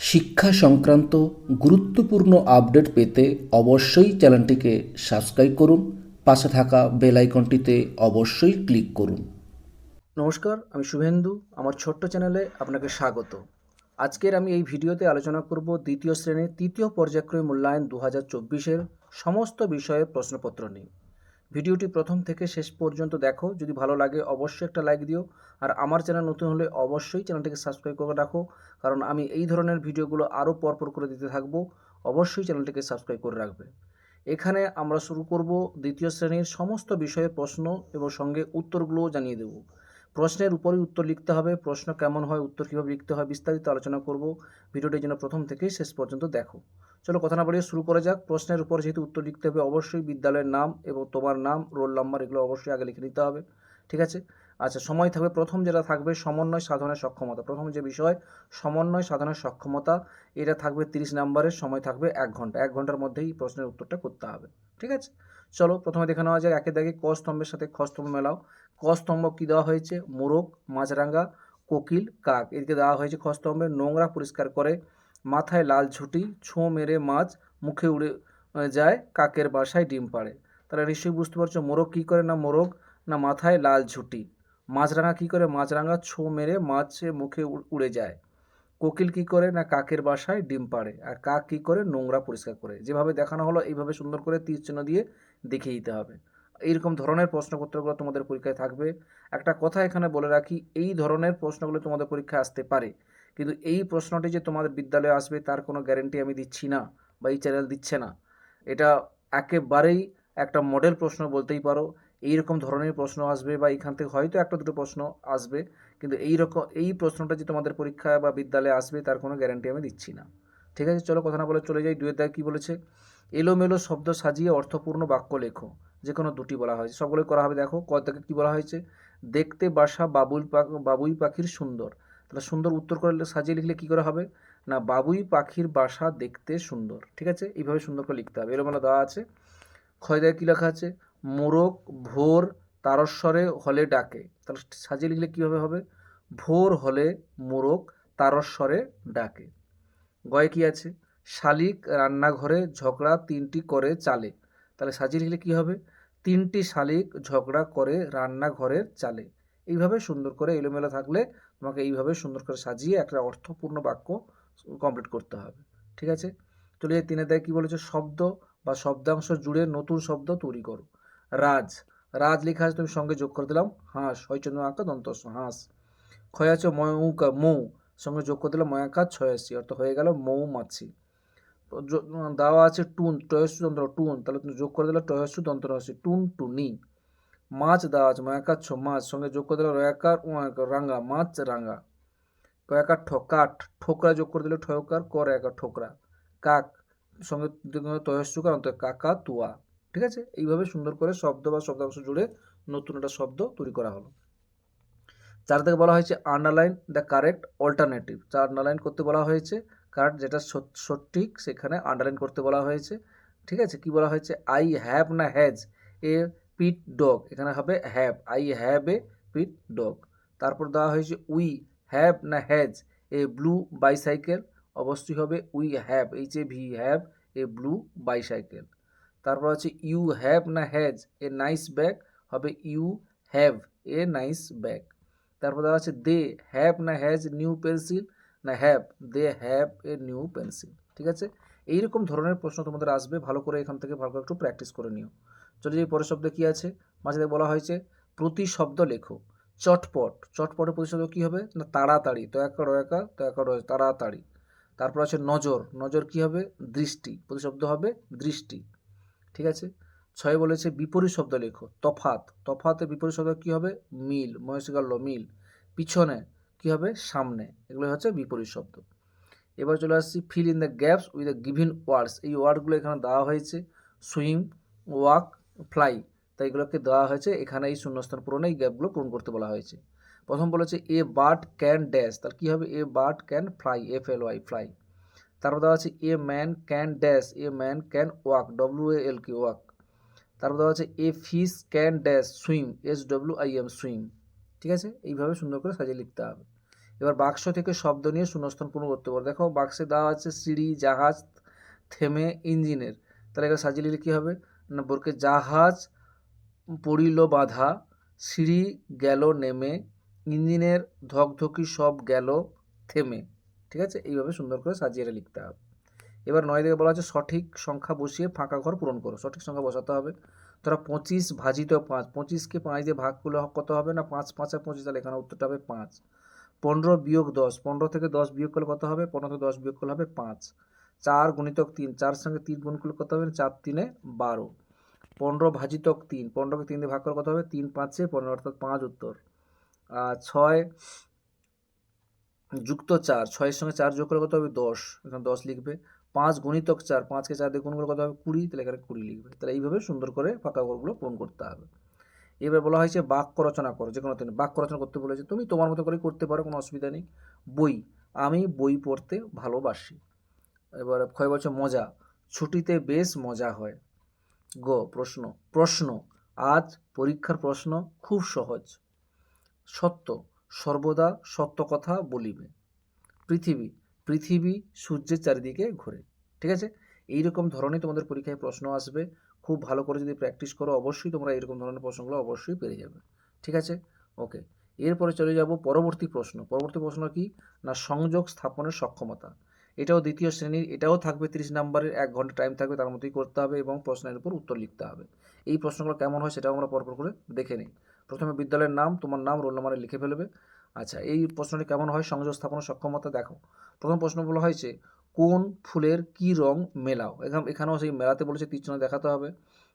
শিক্ষা সংক্রান্ত গুরুত্বপূর্ণ আপডেট পেতে অবশ্যই চ্যানেলটিকে সাবস্ক্রাইব করুন, পাশে থাকা বেল আইকনটিতে অবশ্যই ক্লিক করুন। নমস্কার, আমি শুভেন্দু, আমার ছোট্ট চ্যানেলে আপনাকে স্বাগত। আজকের আমি এই ভিডিওতে আলোচনা করব দ্বিতীয় শ্রেণির তৃতীয় পর্যায়ক্রমে মূল্যায়ন দু হাজার চব্বিশের সমস্ত বিষয়ের প্রশ্নপত্র নিয়ে। ভিডিওটি প্রথম থেকে শেষ পর্যন্ত দেখো। যদি ভালো লাগে, অবশ্যই একটা লাইক দিও। আর আমার চ্যানেল নতুন হলে অবশ্যই চ্যানেলটিকে সাবস্ক্রাইব করে রাখো। কারণ আমি এই ধরনের ভিডিওগুলো আরও পরপর করে দিতে থাকব। অবশ্যই চ্যানেলটিকে সাবস্ক্রাইব করে রাখবে। এখানে আমরা শুরু করব দ্বিতীয় শ্রেণির সমস্ত বিষয়ের প্রশ্ন এবং সঙ্গে উত্তরগুলোও জানিয়ে দেব। প্রশ্নের উপরই উত্তর লিখতে হবে। প্রশ্ন কেমন হয়, উত্তর কীভাবে লিখতে হয় বিস্তারিত আলোচনা করব। ভিডিওটি যেন প্রথম থেকেই শেষ পর্যন্ত দেখো। চলো কথা না বাড়িয়ে শুরু করা যাক। প্রশ্নের উপর যেহেতু উত্তর লিখতে হবে, অবশ্যই বিদ্যালয়ের নাম এবং তোমার নাম, রোল নাম্বার এগুলো অবশ্যই আগে লিখে নিতে হবে। ঠিক আছে? আচ্ছা সময় থাকবে। প্রথম যেটা থাকবে, সমন্বয় সাধনের সক্ষমতা। প্রথম যে বিষয়, সমন্বয় সাধনের সক্ষমতা, এটা থাকবে তিরিশ নাম্বারের, সময় থাকবে এক ঘণ্টা। এক ঘণ্টার মধ্যেই প্রশ্নের উত্তরটা করতে হবে। ঠিক আছে? চলো, প্রথমে দেখে নেওয়া যাক। একে দেখে ক স্তম্ভের সাথে খ স্তম্ভ মেলাও। ক স্তম্ভ কী দেওয়া হয়েছে? মোরগ মাছরাঙ্গা কোকিল, কাক। এদিকে দেওয়া হয়েছে খ স্তম্ভে, নোংরা পরিষ্কার করে মাথায় লাল ঝুঁটি ছোঁ মেরে মাছ, মুখে উড়ে যায়, কাকের বাসায় ডিম পাড়ে। তারা নিশ্চয়ই বুঝতে পারছ, মোরগ কী করে না মোরগ, না মাথায় লাল ঝুঁটি মাছরাঙা কী করে মাছরাঙা, ছোঁ মেরে মাছের মুখে উড়ে যায়। কোকিল কী করে না কাকের বাসায় ডিম পাড়ে, আর কাক কী করে নোংরা পরিষ্কার করে। যেভাবে দেখানো হলো, এইভাবে সুন্দর করে তীর চিহ্ন দিয়ে দেখিয়ে দিতে হবে। এইরকম ধরনের প্রশ্নপত্রগুলো তোমাদের পরীক্ষায় থাকবে। একটা কথা এখানে বলে রাখি, এই ধরনের প্রশ্নগুলো তোমাদের পরীক্ষায় আসতে পারে। কিন্তু এই প্রশ্নটি যে তোমাদের বিদ্যালয়ে আসবে, তার কোনো গ্যারেন্টি আমি দিচ্ছি না বা এই চ্যানেল দিচ্ছে না। এটা একেবারেই একটা মডেল প্রশ্ন বলতেই পারো। এইরকম ধরনের প্রশ্ন আসবে বা এখান থেকে হয়তো একটা দুটো প্রশ্ন আসবে, কিন্তু এই রকম, এই প্রশ্নটা যে তোমাদের পরীক্ষায় বা বিদ্যালয়ে আসবে, তার কোনো গ্যারান্টি আমি দিচ্ছি না। ঠিক আছে, চলো কথা না বলে চলে যাই। দুয়ের দায় কী বলেছে? এলোমেলো শব্দ সাজিয়ে অর্থপূর্ণ বাক্য লেখো। যে কোনো দুটি বলা হয়েছে। সবগুলোই করা হবে, দেখো কয়টাকে কী বলা হয়েছে? দেখতে বাসা বাবুই পাখি বাবুই পাখির সুন্দর। তাহলে সুন্দর উত্তর করে সাজিয়ে লিখলে কী করে হবে? না, বাবুই পাখির বাসা দেখতে সুন্দর। ঠিক আছে? এইভাবে সুন্দর করে লিখতে হবে। এলোমেলো দেওয়া আছে। ক্ষয় দেয় কী লেখা আছে? মোরগ, ভোর, তারস্বরে হলে ডাকে। তাহলে সাজিয়ে লিখলে কীভাবে হবে? ভোর হলে মোরগ, তারস্বরে ডাকে। গয়ে কী আছে? শালিক রান্নাঘরে ঝগড়া তিনটি করে চালে। তাহলে সাজিয়ে লিখলে কী হবে? তিনটি শালিক ঝগড়া করে রান্নাঘরের চালে। এইভাবে সুন্দর করে এলোমেলো থাকলে তোমাকে এইভাবে সুন্দর করে সাজিয়ে একটা অর্থপূর্ণ বাক্য কমপ্লিট করতে হবে। ঠিক আছে? চলে যাই তিনের দেয়, কী বলেছে? শব্দ বা শব্দাংশ জুড়ে নতুন শব্দ তৈরি করো। রাজ রাজ লেখা আছে, তুমি সঙ্গে যোগ করে দিলাম। হাঁস হয়চন্দ্র আঁকা দন্তস্ব হাঁস। ক্ষয় আছে মৌকা মৌ, সঙ্গে যোগ করে দিলাম, ময়াকা, ছয়াশি অর্থ হয়ে গেল মৌমাছি। তো য- দেওয়া আছে, টুন টয়স্যু যন্ত্র টুন, তাহলে তুমি যোগ করে দিলে টয়স্যু যন্ত্র হচ্ছে টুন, টুনি। মাছ দেওয়া আছে ময়াকার ছ মাছ, সঙ্গে যোগ করে দিলে রয়াকার রাঙ্গা মাছ রাঙ্গা কয়াকার ঠ, কাঠ, ঠোকরা যোগ করে দিলে ঠয়কার কর একার ঠোকরা। কাক, সঙ্গে তয়স্যুকার অন্তর কাকা, তুয়া। ঠিক আছে? এইভাবে সুন্দর করে শব্দ বা শব্দাংশ জুড়ে নতুন একটা শব্দ তৈরি করা হলো। চার থেকে বলা হয়েছে আন্ডারলাইন দ্য কারেক্ট অল্টারনেটিভ যা আন্ডারলাইন করতে বলা হয়েছে কারেক্ট যেটা সঠিক সেখানে আন্ডারলাইন করতে বলা হয়েছে। ঠিক আছে? কি বলা হয়েছে? আই হ্যাভ না হ্যাজ এ পিট ডগ এখানে হবে have I have a pet dog তারপর দেওয়া হয়েছে উই হ্যাভ না হ্যাজ এ ব্লু বাইসাইকেল অবশ্যই হবে we have H A V have a blue bicycle তারপর আছে ইউ হ্যাভ না হ্যাজ এ নাইস ব্যাগ হবে you have a nice bag তারপর দেওয়া আছে দে হ্যাভ না হ্যাজ নিউ পেন্সিল না have they have a new pencil ঠিক আছে? এইরকম ধরনের প্রশ্ন তোমাদের আসবে, ভালো করে এখান থেকে ভালো করে একটু প্র্যাকটিস করে নিও। চলে যাই পরের শব্দ কী আছে? মাঝে বলা হয়েছে, প্রতি শব্দ লেখো। চটপট, চটপটের প্রতিশব্দ কী হবে? না, তাড়াতাড়ি তো একা রয়াকা তো একা রয় তাড়াতাড়ি। তারপর আছে, নজর। নজর কী হবে? দৃষ্টি। প্রতিশব্দ হবে দৃষ্টি। ঠিক আছে? ছয় বলেছে, বিপরীত শব্দ লেখো। তফাত তফাতের বিপরীত শব্দ কী হবে? মিল। মহেশ মহেশগাল্য মিল। পিছনে কী হবে? সামনে। এগুলো হচ্ছে বিপরীত শব্দ। এবার চলে আসছি, fill in the gaps with the given words. এই ওয়ার্ডগুলো এখানে দেওয়া হয়েছে, সুইম, ওয়াক ফ্লাই তাই এগুলোকে দেওয়া হয়েছে। এখানে এই শূন্যস্থান পূরণে এই গ্যাপগুলো পূরণ করতে বলা হয়েছে। প্রথম বলেছে এ বার্ড ক্যান ড্যাশ তাহলে কী হবে? A bird can fly F L Y fly তারপর দেওয়া আছে a man can dash a man can walk W A L কি ওয়াক তারপর দেওয়া আছে a fish can dash swim S W I M swim ঠিক আছে? এইভাবে সুন্দর করে সাজিয়ে লিখতে হবে। এবার বাক্স থেকে শব্দ নিয়ে শূন্যস্থান পূরণ করতে পারো দেখো, বাক্সে দেওয়া আছে সিঁড়ি, জাহাজ, থেমে, ইঞ্জিনের। তাহলে এখানে সাজিয়ে নিলে কী হবে? বোরকে জাহাজ পড়িল বাধা, সিঁড়ি গেল নেমে, ইঞ্জিনের ধকধকি সব গেল থেমে। ঠিক আছে? এইভাবে সুন্দর করে সাজিয়ে এটা লিখতে হবে। এবার নয় দিকে বলা হচ্ছে, সঠিক সংখ্যা বসিয়ে ফাঁকা ঘর পূরণ করো। সঠিক সংখ্যা বসাতে হবে। ধরো পঁচিশ ভাজিত পাঁচ, পঁচিশকে পাঁচ দিয়ে ভাগ করলে কত হবে না? পাঁচ, পাঁচে পঁচিশ, তাহলে এখানে উত্তরটা হবে পাঁচ। পনেরো বিয়োগ দশ, পনেরো থেকে দশ বিয়োগ করলে কত হবে? পনেরো থেকে দশ বিয়োগ করলে হবে পাঁচ। চার গুণিতক তিন, চার সঙ্গে তিন গুণ করলে কত হবে? চার তিনে বারো। পনেরো ভাজিতক তিন, পনেরোকে তিন দিয়ে ভাগ করলে কত হবে? তিন পাঁচে পনেরো, অর্থাৎ পাঁচ উত্তর। ছয় যুক্ত চার, ছয়ের সঙ্গে চার যোগ করলে কত হবে? দশ। এখানে দশ লিখবে। পাঁচ গুণিতক চার, পাঁচকে চার দিয়ে গুণ করলে কত হবে? কুড়ি। তাহলে এখানে কুড়ি লিখবে। তাহলে এইভাবে সুন্দর করে ফাঁকা ঘরগুলো পূরণ করতে হবে। এবার বলা হয়েছে বাক্য রচনা করো যে কোনো দিন বাক্য রচনা করতে বলেছে, তুমি তোমার মতো করে করতে পারো, কোনো অসুবিধা নেই। বই, আমি বই পড়তে ভালোবাসি। এবার ক্ষয় বলছে মজা। ছুটিতে বেশ মজা হয়। গ, প্রশ্ন। প্রশ্ন, আজ পরীক্ষার প্রশ্ন খুব সহজ। সত্য, সর্বদা সত্য কথা বলিবে। পৃথিবী পৃথিবী সূর্যের চারিদিকে ঘোরে। ঠিক আছে? এইরকম ধরনের তোমাদের পরীক্ষায় প্রশ্ন আসবে। খুব ভালো করে যদি প্র্যাকটিস করো, অবশ্যই তোমরা এরকম ধরনের প্রশ্নগুলো অবশ্যই পেরে যাবে। ঠিক আছে? ওকে এরপরে চলে যাব পরবর্তী প্রশ্ন। পরবর্তী প্রশ্ন কি? না সংযোগ স্থাপনের সক্ষমতা। এটাও দ্বিতীয় শ্রেণির, এটাও থাকবে তিরিশ নাম্বারের, এক ঘণ্টা টাইম থাকবে তার মধ্যেই করতে হবে এবং প্রশ্নের উপর উত্তর লিখতে হবে। এই প্রশ্নগুলো কেমন হয় সেটাও আমরা পরপর করে দেখে নিই। প্রথমে বিদ্যালয়ের নাম, তোমার নাম রোল নাম্বারে লিখে ফেলবে। আচ্ছা এই প্রশ্নটি কেমন হয়? সংযোগ স্থাপনের সক্ষমতা দেখো। প্রথম প্রশ্ন বলা হয়েছে কোন ফুলের কি রং মেলাও? এখানে, এখানেও সেই মেলাতে বলেছে তীর্চনা দেখাতে হবে।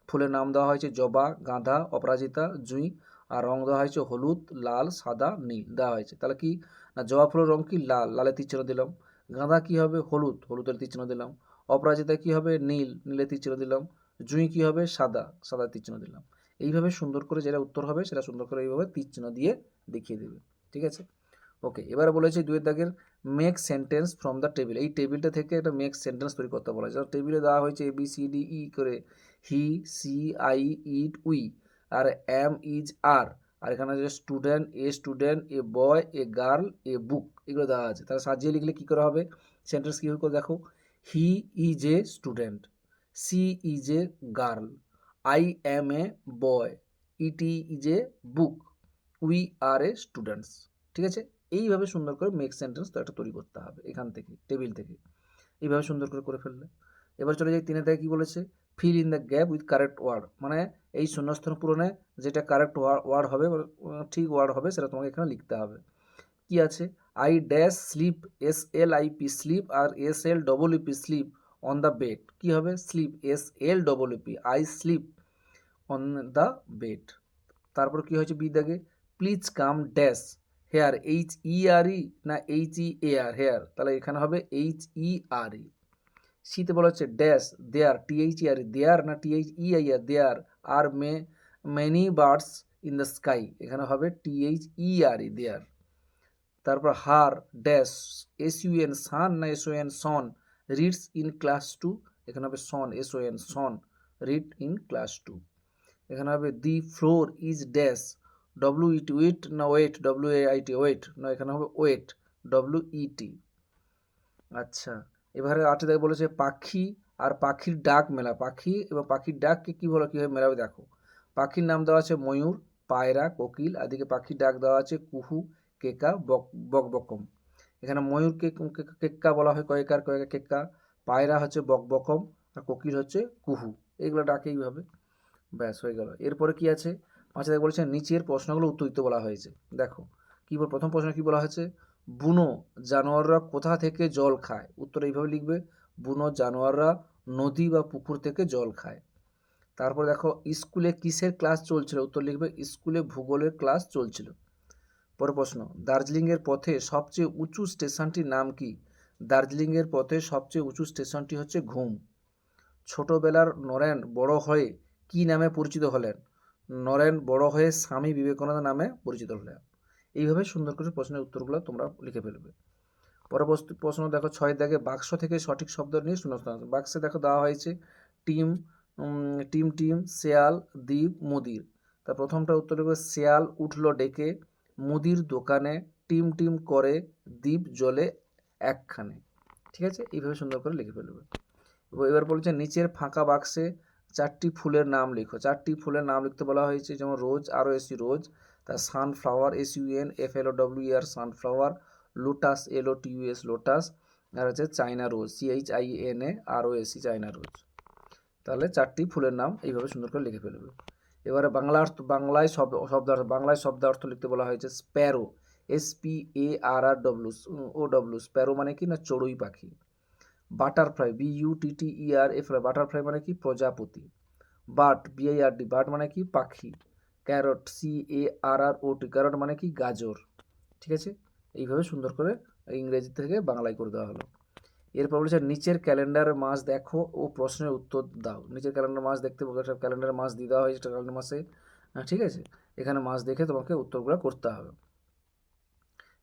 ফুলের নাম দেওয়া হয়েছে জবা গাঁদা অপরাজিতা, জুঁই, আর রং দেওয়া হয়েছে হলুদ, লাল, সাদা, নীল দেওয়া হয়েছে। তাহলে কি? না, জবা ফুলের রং কি? লাল, লালে চিহ্ন দিলাম। গাঁদা কি হবে? হলুদ। হলুদের তীর চিহ্ন দিলাম। অপরাজিতা কি হবে? নীল। নীলের তীর চিহ্ন দিলাম। জুঁই কি হবে? সাদা। সাদা তীর চিহ্ন দিলাম। এইভাবে সুন্দর করে যেটা উত্তর হবে, সেটা সুন্দর করে এইভাবে তীর চিহ্ন দিয়ে দেখিয়ে দেবে। ঠিক আছে? ওকে, এবারে বলেছে দুয়ের দাগের make sentence from the table এই টেবিলটা থেকে একটা মেক সেন্টেন্স তৈরি করতে বলা যায়। টেবিলে দেওয়া হয়েছে A B C D E করে he, she, I, it, we are am is are আর এখানে আছে student a student a boy a girl a book এগুলো দেওয়া আছে। তাহলে সাজিয়ে লিখলে কী করা হবে? সেন্টেন্স কী করে দেখো? He is a student she is a girl I am a boy it is a book we are a students ঠিক আছে? এইভাবে সুন্দর করে মেক সেন্টেন্স তো একটা তৈরি করতে হবে এখান থেকে টেবিল থেকে। এইভাবে সুন্দর করে করে ফেললে। এবার চলে যাই তিনে থেকে কী বলেছে? Fill in the gap with correct word মানে এই শূন্যস্থান পূরণে যেটা কারেক্ট ওয়ার্ড হবে ঠিক ওয়ার্ড হবে, সেটা তোমাকে এখানে লিখতে হবে। কি আছে? I dash sleep S L I P slip R S L double E P sleep on the bed কী হবে? Sleep S L double E P I sleep on the bed তারপর কী হয়েছে বি দাগে please come dash here H E R E না H ই এ আর hair তাহলে এখানে হবে H E R ই শীতে বলা হচ্ছে dash, there TH R there না T H E I R there, are May, many birds in the sky, এখানে হবে T H E R E there. তারপর her, dash S U N sun না S O N son, reads in class two, এখানে হবে son S N son, read in class two. এখানে হবে the floor is dash W it wet না wait W A I T wait না এখানে হবে wait W E টি আচ্ছা। এবারে আটে দেখে বলেছে পাখি আর পাখির ডাক মেলা। পাখি এবং পাখির ডাককে কী বলো, কীভাবে মেলাবে দেখো। পাখির নাম দেওয়া আছে ময়ূর, পায়রা, কোকিল আদিকে পাখির ডাক দেওয়া আছে কুহু, কেকা, বক বক বকম এখানে ময়ূরকে কেক্কা বলা হয়, কয়েকার কয়েকা কেক্কা। পায়রা হচ্ছে বক বকম আর কোকিল হচ্ছে কুহু। এগুলো ডাকে এইভাবে। ব্যাস, হয়ে গেল। এরপরে কি আছে? পাঁচে বলেছে, নিচের প্রশ্নগুলো উত্তর দিতে বলা হয়েছে। দেখো কী প্রথম প্রশ্ন কী বলা হয়েছে? বুনো জানোয়াররা কোথা থেকে জল খায়? উত্তর এইভাবে লিখবে, বুনো জানোয়াররা নদী বা পুকুর থেকে জল খায়। তারপর দেখো, স্কুলে কিসের ক্লাস চলছিল? উত্তর লিখবে, স্কুলে ভূগোলের ক্লাস চলছিল। পরের প্রশ্ন, দার্জিলিংয়ের পথে সবচেয়ে উঁচু স্টেশনটির নাম কি? দার্জিলিংয়ের পথে সবচেয়ে উঁচু স্টেশনটি হচ্ছে ঘুম। ছোটবেলার নরেন বড় হয়ে কি নামে পরিচিত হলেন? নরেন বড় হয়ে স্বামী বিবেকানন্দ নামে পরিচিত হলেন। এইভাবে সুন্দর করে প্রশ্নের উত্তরগুলো তোমরা লিখে ফেলবে। পরবর্তী প্রশ্ন দেখো, ছয় দেখে বাক্স থেকে সঠিক শব্দ নিয়ে শূন্যস্থান বাক্সে দেখো দেওয়া হয়েছে, টিম টিম টিম, শেয়াল, দ্বীপ, মুদির। তা প্রথমটা উত্তর লিখবে, শেয়াল উঠল ডেকে, মুদির দোকানে, টিম টিম করে, দ্বীপ জলে একখানে। ঠিক আছে? এইভাবে সুন্দর করে লিখে ফেলবে। এবার বলছে, নিচের ফাঁকা বাক্সে চারটি ফুলের নাম লিখো। চারটি ফুলের নাম লিখতে বলা হয়েছে, যেমন রোজ, R O S E rose. তার sunflower S U N F L O W R sunflower lotus L O T U S lotus আর হচ্ছে China rose C H I N A R O S E China rose. তাহলে চারটি ফুলের নাম এইভাবে সুন্দর করে লিখে ফেলবে। এবারে বাংলা অর্থ, বাংলায় শব্দ শব্দার্থ বাংলায় শব্দার্থ লিখতে বলা হয়েছে sparrow S P A R R W O W sparrow মানে কি না চড়ুই পাখি। Butterfly B U T T E R F butterfly মানে কি? প্রজাপতি। Bird B R D bird মানে কি? পাখি। ক্যারট সি এ আর আর ও টি ক্যারট মানে কি? গাজর। ঠিক আছে? এইভাবে সুন্দর করে ইংরেজি থেকে বাংলায় করে দেওয়া হলো। এরপর বলেছে নিচের ক্যালেন্ডার মাস দেখো ও প্রশ্নের উত্তর দাও। নিচের ক্যালেন্ডার মাস দেখতে একটা ক্যালেন্ডার মাস দিয়ে দেওয়া হয়েছে ক্যালেন্ডার মাসে। হ্যাঁ, ঠিক আছে? এখানে মাস দেখে তোমাকে উত্তরগুলো করতে হবে।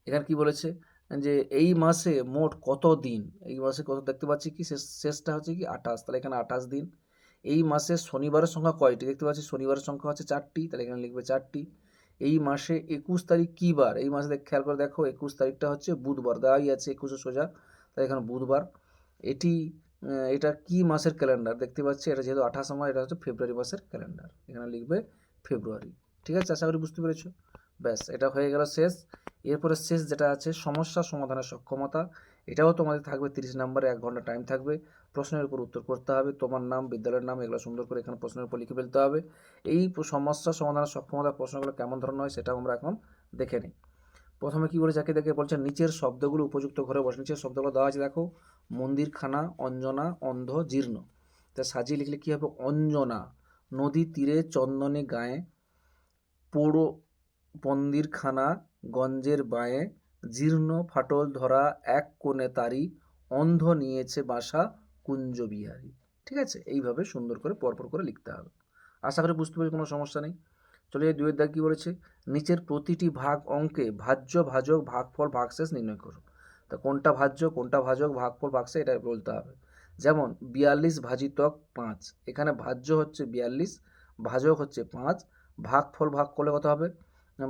এখানে কি বলেছে? যে এই মাসে মোট কত দিন? এই মাসে কত দেখতে পাচ্ছি কি? শেষ শেষটা হচ্ছে কি আঠাশ। তাহলে এখানে আঠাশ দিন। এই মাসে শনিবারের সংখ্যা কয়টি? দেখতে পাচ্ছি শনিবারের সংখ্যা হচ্ছে চারটি, তাহলে এখানে লিখবে চারটি। এই মাসে একুশ তারিখ কী বার? এই মাসে দেখ- খেয়াল করে দেখো, একুশ তারিখটা হচ্ছে বুধবার, দেওয়াই আছে একুশে সোজা তাই এখানে বুধবার। এটি এটা কি মাসের ক্যালেন্ডার? দেখতে পাচ্ছি এটা যেহেতু আঠাশ আমার, এটা হচ্ছে ফেব্রুয়ারি মাসের ক্যালেন্ডার। এখানে লিখবে ফেব্রুয়ারি। ঠিক আছে? আশা করি বুঝতে পেরেছ? ব্যাস, এটা হয়ে গেল শেষ। এরপরে শেষ যেটা আছে, সমস্যা সমাধানের সক্ষমতা। এটাও তোমাদের থাকবে তিরিশ নম্বরে, এক ঘণ্টা টাইম থাকবে। প্রশ্নের উপর উত্তর করতে হবে, তোমার নাম, বিদ্যালয়ের নাম, এগুলো সুন্দর করে এখানে প্রশ্নের উপর লিখে ফেলতে হবে। এই সমস্যা সমাধানের সক্ষমতা প্রশ্নগুলো কেমন ধরনের হয় সেটাও আমরা এখন দেখে নিই। প্রথমে কী বলে যাকে দেখে বলছে নিচের শব্দগুলো উপযুক্ত ঘরে বসে, নিচের শব্দগুলো দেওয়া আছে, দেখো, মন্দিরখানা, অঞ্জনা, অন্ধ, জীর্ণ। তা সাজিয়ে লিখলে কী হবে? অঞ্জনা, নদী তীরে, চন্দনে গায়ে, পোড়ো, পন্দিরখানা, গঞ্জের বাঁয়ে জীর্ণ ফাটল ধরা এক কোণে তারি অন্ধ নিয়েছে বাসা কুঞ্জবিহারী। ঠিক আছে? এইভাবে সুন্দর করে পরপর করে লিখতে হবে। আশা করি বুঝতে পারি কোনো সমস্যা নেই। চলে যাই দুয়ের দাগ কী বলেছে? নিচের প্রতিটি ভাগ অঙ্কে ভাজ্য, ভাজক, ভাগফল, ভাগশেষ নির্ণয় করো। তা কোনটা ভাজ্য, কোনটা ভাজক, ভাগফল, ভাগশেষ, এটা বলতে হবে। যেমন, বিয়াল্লিশ ভাজিতক পাঁচ। এখানে ভাজ্য হচ্ছে বিয়াল্লিশ, ভাজক হচ্ছে পাঁচ, ভাগফল ভাগ করলে কত হবে।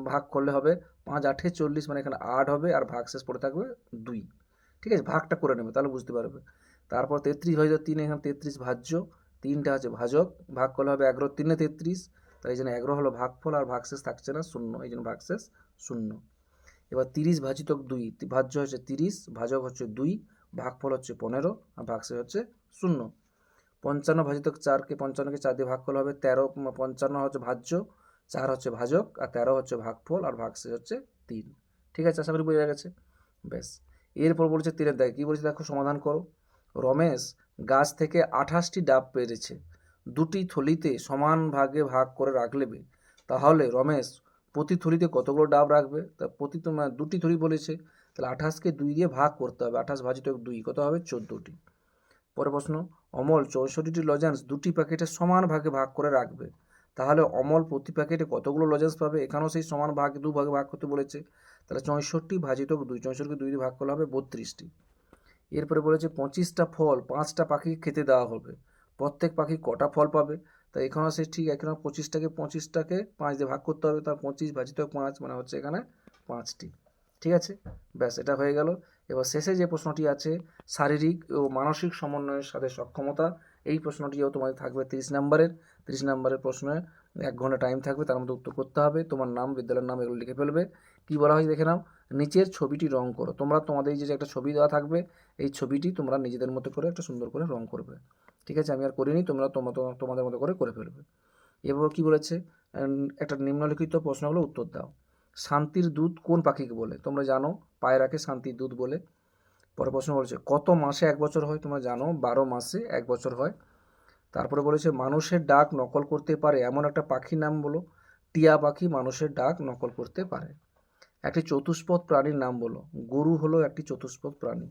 ভাগ করলে হবে পাঁচ আঠে চল্লিশ মানে এখানে আট হবে আর ভাগশেষ পড়ে থাকবে দুই। ঠিক আছে? ভাগটা করে নেবে, তাহলে বুঝতে পারবে। তারপর তেত্রিশ ভাজিত তিন, এখানে তেত্রিশ ভাজ্য, তিনটা হচ্ছে ভাজক, ভাগ করলে হবে এগারো, তিনে তেত্রিশ। তাই এই জন্য এগারো হলো ভাগফল আর ভাগশেষ থাকছে না, শূন্য। এই জন্য ভাগশেষ শূন্য। এবার তিরিশ ভাজিতক দুই ভাজ্য হচ্ছে তিরিশ, ভাজক হচ্ছে দুই, ভাগফল হচ্ছে পনেরো আর ভাগশেষ হচ্ছে শূন্য। পঞ্চান্ন ভাজিতক চারকে, পঞ্চান্নকে চার দিয়ে ভাগ করলে হবে তেরো, পঞ্চান্ন হচ্ছে ভাজ্য চার হচ্ছে ভাজক আর তেরো হচ্ছে ভাগফল আর ভাগশেষ হচ্ছে তিন। ঠিক আছে? আশা করি বোঝা গেছে? ব্যাস এরপর বলছে তিনের দায় কী বলছে? দেখো, সমাধান করো। রমেশ গাছ থেকে আঠাশটি ডাব পেরেছে। দুটি থলিতে সমান ভাগে ভাগ করে রাখলে বে। তাহলে রমেশ প্রতি থলিতে কতগুলো ডাব রাখবে? তা প্রতি তোমার দুটি থলি বলেছে। তাহলে আঠাশকে দুই দিয়ে ভাগ করতে হবে। আঠাশ ভাজিত দুই, কত হবে? চোদ্দোটি। পরে প্রশ্ন, অমল চৌষট্টিটি লজেন্স দুটি প্যাকেটে সমান ভাগে ভাগ করে রাখবে। তাহলে অমল প্রতি প্যাকেটে কতগুলো লজেন্স পাবে? এখানেও সেই সমান ভাগ, দু ভাগে ভাগ করতে বলেছে। তাহলে চৌষট্টি ভাজিত দুই, চৌষট্টিকে দুই ভাগ করলে হবে বত্রিশটি। এরপরে বলেছে পঁচিশটা ফল, পাঁচটা পাখি খেতে দেওয়া হবে। প্রত্যেক পাখি কটা ফল পাবে? তা এখানেও সে ঠিক এখানে পঁচিশটাকে পঁচিশটাকে পাঁচ দিয়ে ভাগ করতে হবে। তার পঁচিশ ভাজিত পাঁচ মানে হচ্ছে এখানে পাঁচটি। ঠিক আছে? ব্যাস, এটা হয়ে গেল। এবার শেষে যে প্রশ্নটি আছে, শারীরিক ও মানসিক সমন্বয়ের সাথে সক্ষমতা এই প্রশ্নটিও তোমাদের থাকবে তিরিশ নম্বরের তিরিশ নম্বরের প্রশ্নে এক ঘণ্টা টাইম থাকবে, তার মধ্যে উত্তর করতে হবে। তোমার নাম, বিদ্যালয়ের নাম এগুলো লিখে ফেলবে। কী বলা হয় দেখে নাও? নিচের ছবিটি রং করো। তোমরা তোমাদের যে একটা ছবি দেওয়া থাকবে, এই ছবিটি তোমরা নিজেদের মতো করে একটা সুন্দর করে রং করবে। ঠিক আছে? আমি আর করিনি, তোমরা তোমার তোমাদের মতো করে করে ফেলবে। এরপর কি বলেছে? একটা নিম্নলিখিত প্রশ্নগুলো উত্তর দাও। শান্তির দুধ কোন পাখিকে বলে? তোমরা জানো, পায়রাকে শান্তির দুধ বলে। পরে প্রশ্ন বলেছে, কত মাসে এক বছর হয় তোমরা জানো? বারো মাসে এক বছর হয়। তারপরে বলেছে, মানুষের ডাক নকল করতে পারে। এমন একটা পাখির নাম বলো, টিয়া পাখি মানুষের ডাক নকল করতে পারে। একটি চতুষ্পদ প্রাণীর নাম বলো, গরু হলো একটি চতুষ্পদ প্রাণী।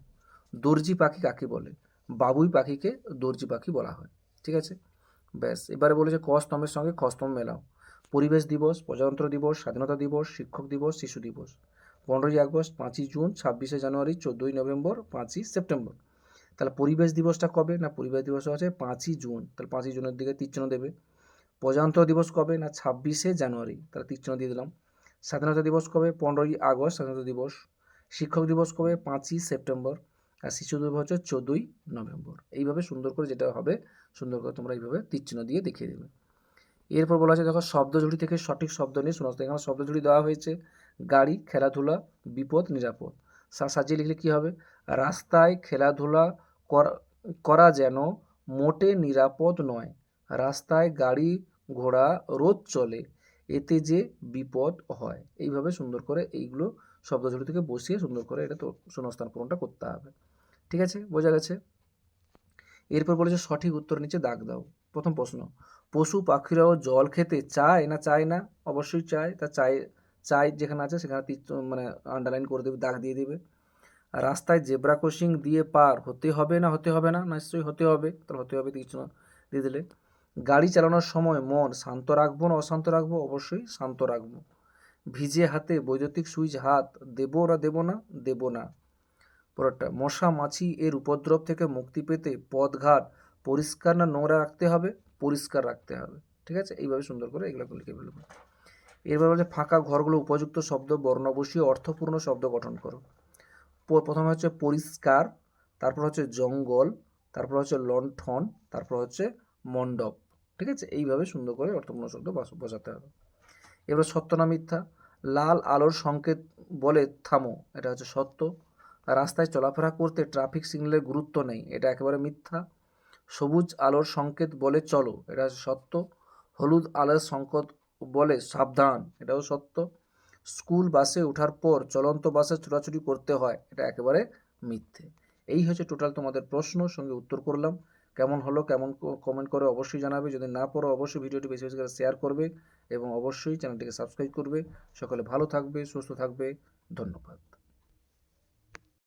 দর্জি পাখি কাকে বলে? বাবুই পাখিকে দর্জি পাখি বলা হয়, ঠিক আছে? ব্যাস, এবারে বলেছে ক স্তম্ভের সঙ্গে খ মেলাও। পরিবেশ দিবস, প্রজাতন্ত্র দিবস, স্বাধীনতা দিবস, শিক্ষক দিবস, শিশু দিবস। পনেরোই আগস্ট, পাঁচই জুন, ছাব্বিশে জানুয়ারি, চোদ্দোই নভেম্বর, পাঁচই সেপ্টেম্বর। তাহলে পরিবেশ দিবসটা কবে না পরিবেশ দিবস হচ্ছে পাঁচই জুন। তাহলে পাঁচই জুনের দিকে তীর চিহ্ন দেবে। প্রজাতন্ত্র দিবস কবে না ছাব্বিশে জানুয়ারি? তাহলে তীর চিহ্ন দিয়ে দিলাম। স্বাধীনতা দিবস কবে? পনেরোই আগস্ট, স্বাধীনতা দিবস। শিক্ষক দিবস কবে? পাঁচই সেপ্টেম্বর। আর শিশু দিবস হচ্ছে চোদ্দোই নভেম্বর। এইভাবে সুন্দর করে যেটা হবে, সুন্দর করে তোমরা এইভাবে তীরচিহ্ন দিয়ে দেখিয়ে দেবে। এরপর বলা আছে, দেখো, শব্দঝুড়ি থেকে সঠিক শব্দ নিয়ে শোনা। এখানে শব্দঝুড়ি দেওয়া হয়েছে। গাড়ি, খেলাধুলা, বিপদ, নিরাপদ। সাজিয়ে লিখলে কী হবে? রাস্তায় খেলাধুলা করা করা যেন মোটে নিরাপদ নয়। রাস্তায় গাড়ি ঘোড়া রোদ চলে, এতে যে বিপদ হয়। এইভাবে সুন্দর করে এইগুলো শব্দঝুড়ি থেকে বসিয়ে সুন্দর করে এটা তো শূন্যস্থান পূরণটা করতে হবে। ঠিক আছে? বোঝা গেছে? এরপর বলেছে, সঠিক উত্তর নিচে দাগ দাও। প্রথম প্রশ্ন, পশু পাখিরাও জল খেতে চায় না চায় না? অবশ্যই চায়। তা চায় চায় যেখানে আছে, সেখানে মানে আন্ডারলাইন করে দেবে, দাগ দিয়ে দেবে। রাস্তায় জেব্রা ক্রসিং দিয়ে পার, হতে হবে না, হতে হবে না? নিশ্চয়ই হতে হবে, তাহলে হতে হবে তীর দিয়ে দিলে। গাড়ি চালানোর সময় মন শান্ত রাখব না অশান্ত রাখব? অবশ্যই শান্ত রাখব। ভিজে হাতে বৈদ্যুতিক সুইচ হাত, দেবো না দেবো না দেবো না। পরেরটা, মশা মাছি এর উপদ্রব থেকে মুক্তি পেতে পথঘাট পরিষ্কার না নোংরা রাখতে হবে? পরিষ্কার রাখতে হবে। ঠিক আছে? এইভাবে সুন্দর করে এগুলো লিখে ফেলব। এরপর বলছে ফাঁকা ঘরগুলো উপযুক্ত শব্দ বর্ণ বসিয়ে অর্থপূর্ণ শব্দ গঠন করো। প্রথমে হচ্ছে পরিষ্কার, তারপর হচ্ছে জঙ্গল, তারপর হচ্ছে লণ্ঠন, তারপর হচ্ছে মণ্ডপ। ঠিক আছে? এইভাবে সুন্দর করে অর্থপূর্ণ শব্দ বসাতে হবে। এবার সত্য না মিথ্যা? লাল আলোর সংকেত বলে থামো, এটা হচ্ছে সত্য। রাস্তায় চলাফেরা করতে ট্রাফিক সিগন্যালের গুরুত্ব নেই, এটা একেবারে মিথ্যা। সবুজ আলোর সংকেত বলে চলো, এটা হচ্ছে সত্য। হলুদ আলোর সংকেত বলে, সাবধান, এটাও সত্য। স্কুল বাসে ওঠার পর চলন্ত বাসে ছোটাছুটি করতে হয়, এটা একেবারে মিথ্যে। এই হচ্ছে টোটাল তোমাদের প্রশ্ন, সঙ্গে উত্তর করলাম। কেমন হলো, কেমন কমেন্ট করে অবশ্যই জানাবে। যদি না পড়ো, অবশ্যই ভিডিওটি বেশি বেশি করে শেয়ার করবে এবং অবশ্যই চ্যানেলটিকে সাবস্ক্রাইব করবে। সকলে ভালো থাকবে, সুস্থ থাকবে। ধন্যবাদ।